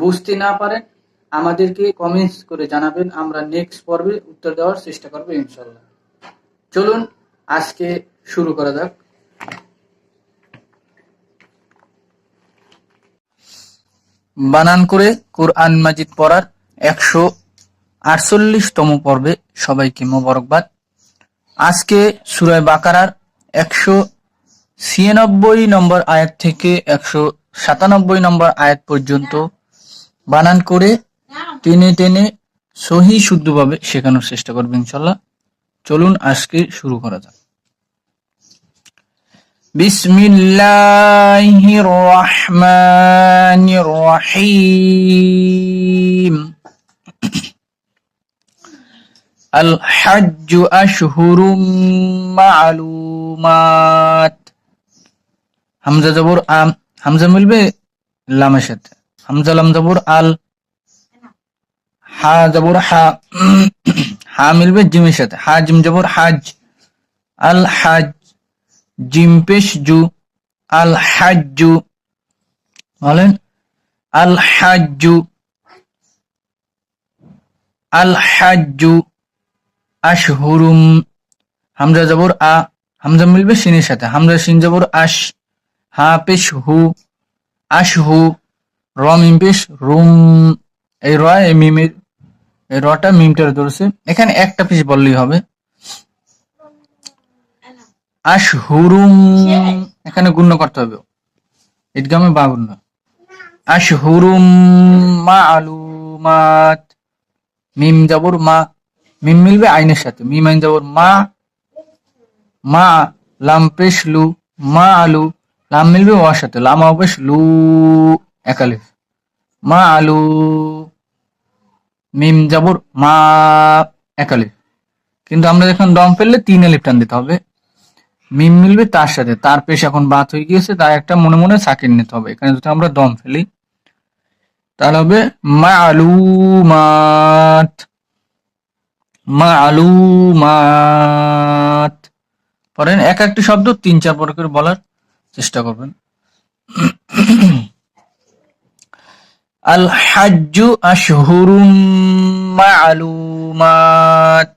বুঝতে না পারেন, আমাদেরকে কমেন্টস করে জানাবেন। আমরা নেক্সট পর্বে উত্তর দেওয়ার চেষ্টা করব ইনশাল্লাহ। চলুন, আজকে শুরু করা যাক। বানান করে কোরআন মাজিদ পড়ার একশো আটচল্লিশতম পর্বে সবাইকে মোবারকবাদ। আজকে সুরায় বাকারার একশো ছিয়ানব্বই নম্বর আয়াত থেকে একশো সাতানব্বই নম্বর আয়াত পর্যন্ত বানান করে টেনে টেনে সহি শুদ্ধভাবে শেখানোর চেষ্টা করবে ইনশাল্লাহ। চলুন আজকে শুরু করা যাক। বিসমিল্লাহির রহমানির রহিম হাজ্জু আশহুরুম মা'লুমাত। হামজা জবর আম হামজা মিলবে লামের সাথে। হামজা, লাম জবর, আল, হা জবর, হা হা মিলবে জিমের সাথে। হা, জিম জবর, হাজ, আল, হাজ, জিম পেশ, জু, আল হাজ্জু বলেন, আল হাজ্জু আল হাজ্জু আশহুরুম, হামজা জবর, আ, হামজা মিলবে সিনের সাথে। হামজা, সিন জবর, আশ, হা, পেশ, হু, আশ, হু র মিম পেশ রুম, এই র, এই মিমের এই রটা মিমটার ধরেছে। এখানে একটা পিস বললেই হবে। আশ হুরুম, এখানে গুণ্য করতে হবে। ঈদগামে বা গুণ্য। আশ হুরুম, মা আলু আলুমাত মিম জবর, মা, মিম মিলবে আইনের সাথে। মিম আইন জবর, মা মা, লাম পেশ লু, মা আলু, লাম মিলবে ওয়ার সাথে। লাম পেশ লু। একালিফ মা আলু মিম জবর, মা একালিফ কিন্তু আমরা যখন দম ফেললে তিন আলিফ টান দিতে হবে। মিম মিলবে তার সাথে। তার পেশ এখন বাত হয়ে গিয়েছে, তার একটা মনে মনে সাকিন নিতে হবে। এখানে যদি আমরা দম ফেলি, তাহলে হবে মা আলু মাত মা আলু মাত পরেন এক একটি শব্দ তিন চার পর করে বলার চেষ্টা করবেন। আল হাজ্জু আশহুরুম মা'লুমাত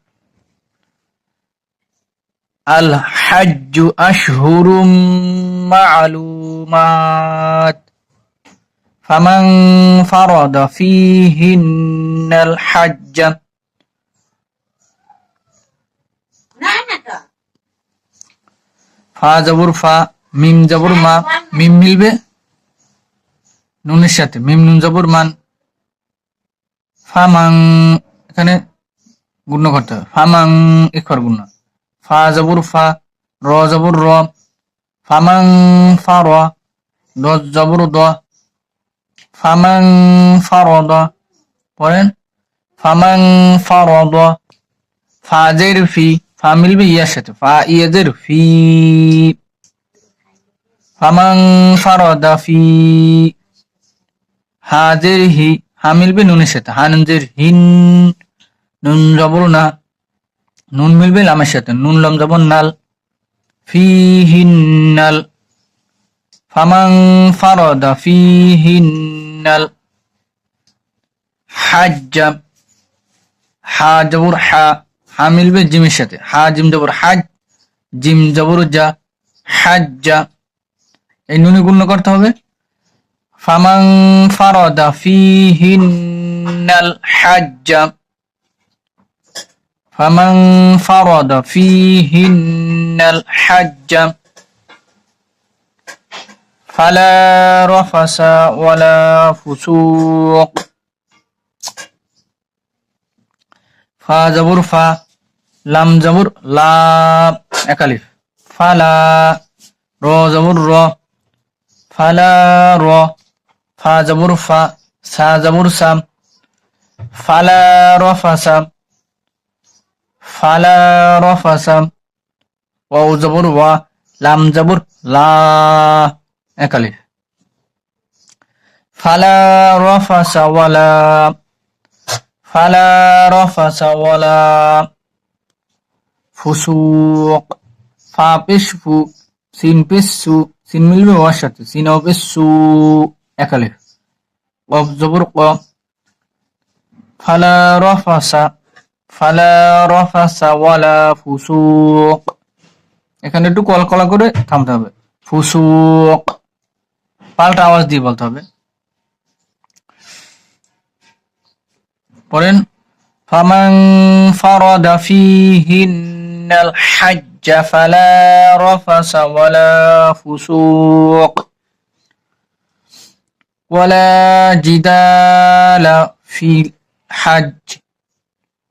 আল হাজ্জু আশহুরুম মা'লুমাত ফামান ফারাদা ফীহিন্নাল হাজ্জ ফা জবর ফা মিম জবর মা মিম মিলবে নুনের সাথে। মিম, নুন, জবর, মান ফামাং এখানে গুণ করতে হবে। ফামাং একবার গুণ। ফা, জবর, ফা, র, জবর, র। ফামাং ফা, র। দ, জবর, দ। ফামাং ফা, র, দ। পড়েন ফামাং ফা, র, দ। ফাজের ফি। ফা মিলবে ইয়ার সাথে। ফা ইয়াজের ফি। ফামাং ফারদা ফি। হাজের হি হা মিলবে নুনের সাথে হানজের হিন নুন জবর না, নুন মিলবে লামের সাথে, নুন লম জবর নাল ফি হিন্নাল ফামাং ফারদা ফি হিন্নাল হাজ্জা, হা জবর হা হা মিলবে জিমের সাথে, হা জিম জবর হাজ, জিম জবর যা হাজ্জা, এই নুনে গুণ্য করতে হবে। فمن فرض فيهن الحج. فمن فرض فيهن الحج. فلا رفس ولا فسوق. فزبر فا لم زبر لا أكلف فلا رو زبر رو. فلا رو. ফা জবর ফা সা জবর সাম ফালা রফাসাম ফালা রফাসাম ওয়াও জবর ওয়া লাম জবর লা একালিফ ফালা রফাসা ওয়ালা ফালা রফাসা ওয়ালা ফুসুক ফা পেশ ফু সিন পেশ সু সিন মিলবে ওয়ার সাথে সিন ও পেশ সু একালিফ জবর ক। ফালা রফাসা ফালা রফাসা ওয়ালা ফুসুক। এখানে একটু কলকলা করে থামতে হবে। ফুসুক। পাল্টা আওয়াজ দিয়ে বলতে হবে। পড়েন, ফামান ফারাদা ফিহিন্নাল হাজ্জ ফালা রাফাসা ওয়ালা ফুসুক। ওয়ালা জিদালা ফিল হাজ্জ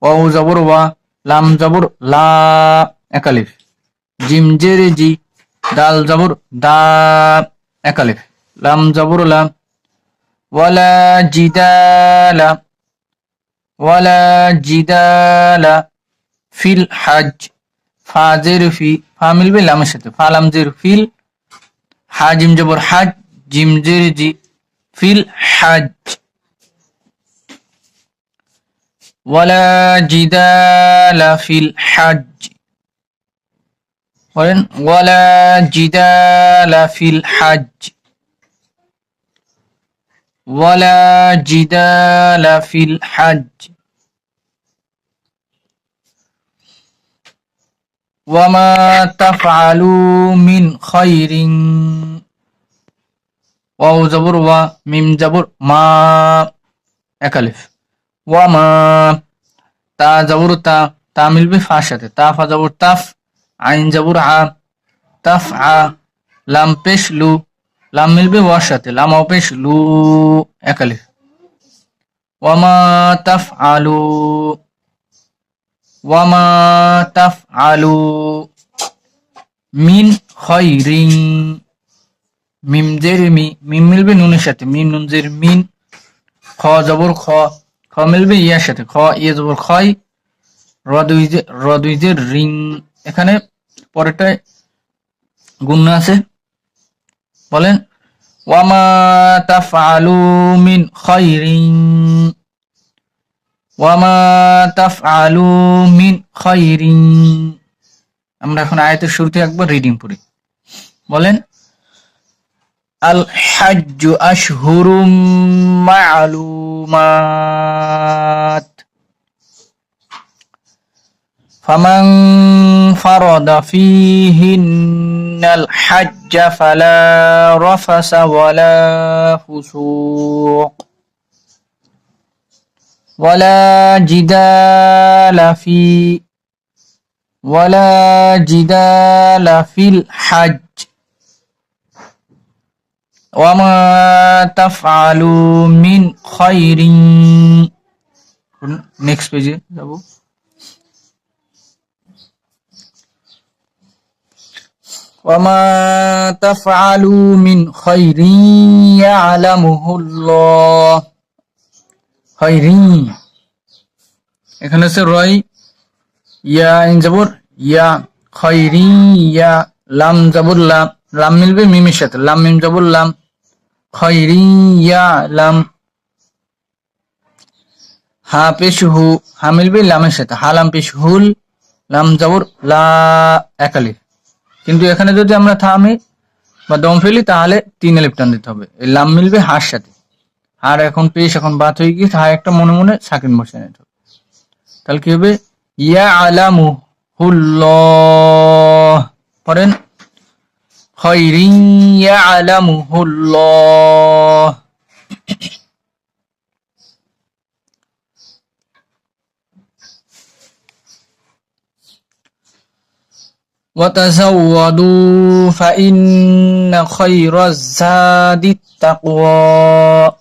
ওয়াও জবর ওয়া লাম জবর লা একালিফ জিম জেরে জি দাল জবর দা একালিফ লাম জবর লাম ওয়ালা জিদালা ওয়ালা জিদালা ফিল হাজ ফাজের ফি ফা মিলবে লামের সাথে ফা লাম জের ফিল হাজিম জবর হাজ জিম জের জি ফিল হাজ ওয়ালা জিদালা ফিল হাজ বলেন ওয়ালা জিদালা ফিল হাজ ولا جدال في الحج وما تفعلوا من خير ওয়াও জবর, ওয়া মিম জবর, মা একালিফ ওয়া মা, তা জবর, তা তা মিলবে ফার সাথে। তা, ফা জবর, তাফ, আইন জবর, আ, তাফ, আ, লাম পেশ, লু। লাম মিলবে ওয়ার সাথে। লাম অপেশ লু একালিফ ওয়ামা তাফ আলু ওয়ামা তাফ আলু মিন খৈরিং মিম জের মি, মিম মিলবে নুনের সাথে মিন নুন জের, মিন, খ জবর খ খ মিলবে ইয়ার সাথে, খ ইয়ে জবর খয় র দুই জে, র দুই জের রিং, এখানে পরেরটায় গুণ আছে। বলেন, ওয়ামা তাফআলু মিন খাইরিন, ওয়ামা তাফআলু মিন খাইরিন। আমরা এখন আয়াতের শুরুতে একবার রিডিং পড়ি। বলেন الحج أشهر معلومات. فمن فرض فيهن الحج فلا رفس ولا فسوق ولا جدال في ولا جدال في الحج. وما تفعلوا من خير next page যাবো وما تفعلوا من خير يعلمه الله خير এখানে আছে রয় ইয়া ইন জবর ইয়া খৈরি ইয়া লাম জবর লাম লাম মিলবে মিমের সাথে লাম মিম জবর লাম খৈরি হা পেশ হু হা মিলবে লামের সাথে হা লাম পেশ হুল লাম জবর লা একালিফ কিন্তু এখানে যদি আমরা থামি বা দম ফেলি, তাহলে তিন এলিফ টান দিতে হবে। এই লাম মিলবে হার সাথে। আর এখন পেশ, এখন বাত হয়ে গিয়ে হা একটা মনে মনে সাকিন বসে নিতে হবে। তাহলে কি হবে? ইয়া আলামু হুল্লাহ পড়েন خير يعلمه الله. وتزودوا فإن خير الزاد التقوى.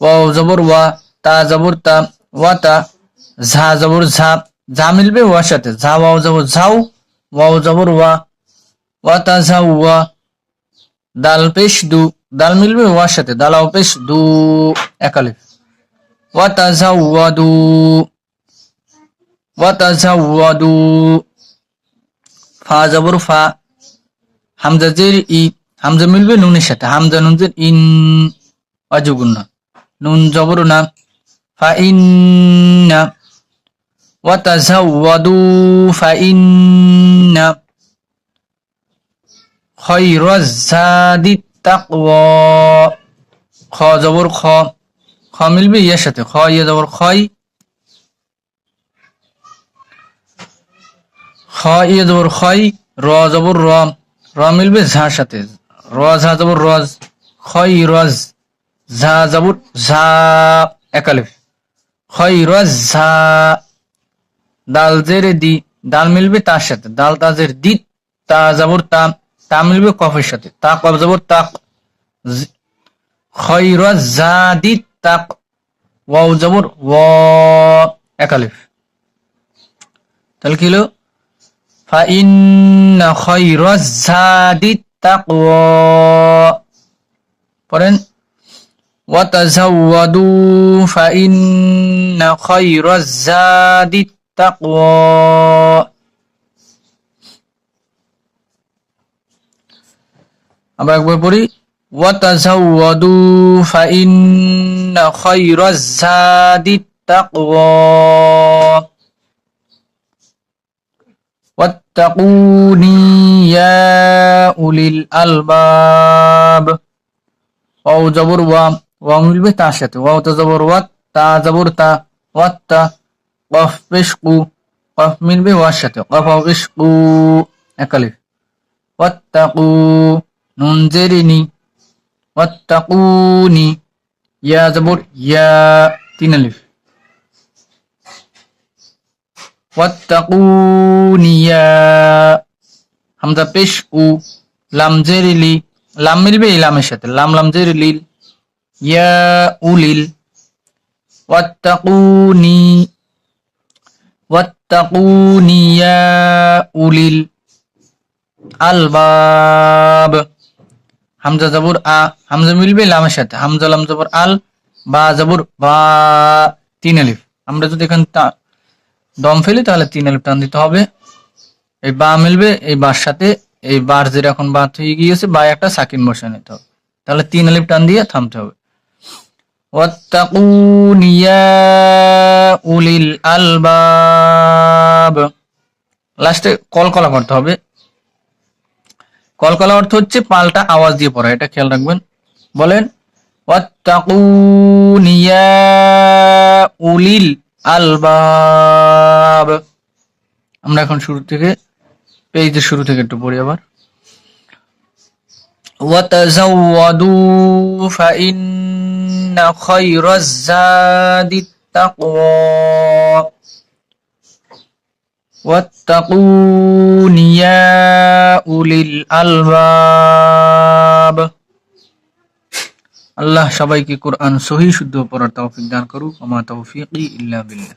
واو زبر و تا زبر تا و تا زا زبر زا زا ملبه واشت زا واو زبر زاو واو زبر و ওয়াতাজাউয়া দাল পেশ দু, দাল মিলবে ওয়ার সাথে, দালাও পেশ দু একালিফ ওয়াতাজাউয়াদু ওয়াতাজাউয়াদু ফা জবর ফা, হামজা জের ই, হামজা মিলবে নুনের সাথে, হামজা নুন জের ইন অজুগুন্না নুন জবর না, ফা ইন না। ওয়াতাজাউয়াদু ফা خير الزاد التقوى খ জবর খ খ মিলবে ইয়ার সাথে খ ইয়া জবর খয় খ ইয়া জবর খয় র জবর র র মিলবে ঝার সাথে র ঝা জবর রজ খয় রজ ঝা জবর ঝা একালিফ খয় রজ ঝা দাল জের দি দাল মিলবে তার সাথে দাল তাজের দি তা জবর তা তা মিলবে কফের সাথে তা কফ জবর তাক খয়র জাদি তাক ওয়াও জবর ও একালিফ তাহলে কি হলো فإن خير الزاد التقوى পড়েন وتزودوا فإن خير الزاد التقوى আবার একবার পড়ি وتزودوا فإن خير الزاد التقوى واتقوني يا أولي الألباب ওয়াও জবর ওয়া ওয়া মিলবে তার সাথে ওয়াও তো জবর ওয়াত তা জবর তা ওয়াত তা কফ পেশ কু কফ মিলবে ওয়ার সাথে কফ পেশ কু একালিফ ওয়াত্তাকু নুন জেরিনি ওয়াত্তাকুনি ইয়া জবর ইয়া তিন আলিফ ওয়াত্তাকুনি ইয়া হামজা পেশ উ লাম জেরিলি লাম মিলবে এই লামের সাথে লাম লাম জের লিল ইয়া উলিল ওয়াত্তাকুনি ওয়াত্তাকুনি ইয়া উলিল আলবাব হামজা জবর আ হামজা মিলবে লামের সাথে হামজা লাম জবর আল বা জবর বা তিন আলিফ আমরা যদি এখানে তা- দম ফেলি তাহলে তিন আলিফ টান দিতে হবে এই বা মিলবে এই বার সাথে এই বার যেটা এখন বাদ হয়ে গিয়েছে বা একটা সাকিন বসে নিতে হবে তাহলে তিন আলিফ টান দিয়ে থামতে হবে واتقون يا أولي الألباب লাস্টে কলকলা করতে হবে কলকলা অর্থ হচ্ছে পাল্টা আওয়াজ দিয়ে পড়া এটা খেয়াল রাখবেন বলেন واتقون يا أولي الألباب আমরা এখন শুরু থেকে পেজের শুরু থেকে একটু পড়ি আবার وتزودوا فإن خير الزاد التقوى واتقون يا أولي الألباب আল্লাহ সবাইকে কোরআন সহি শুদ্ধ পড়ার তৌফিক দান করুক আমা তৌফিকি ইল্লা বিল্লাহ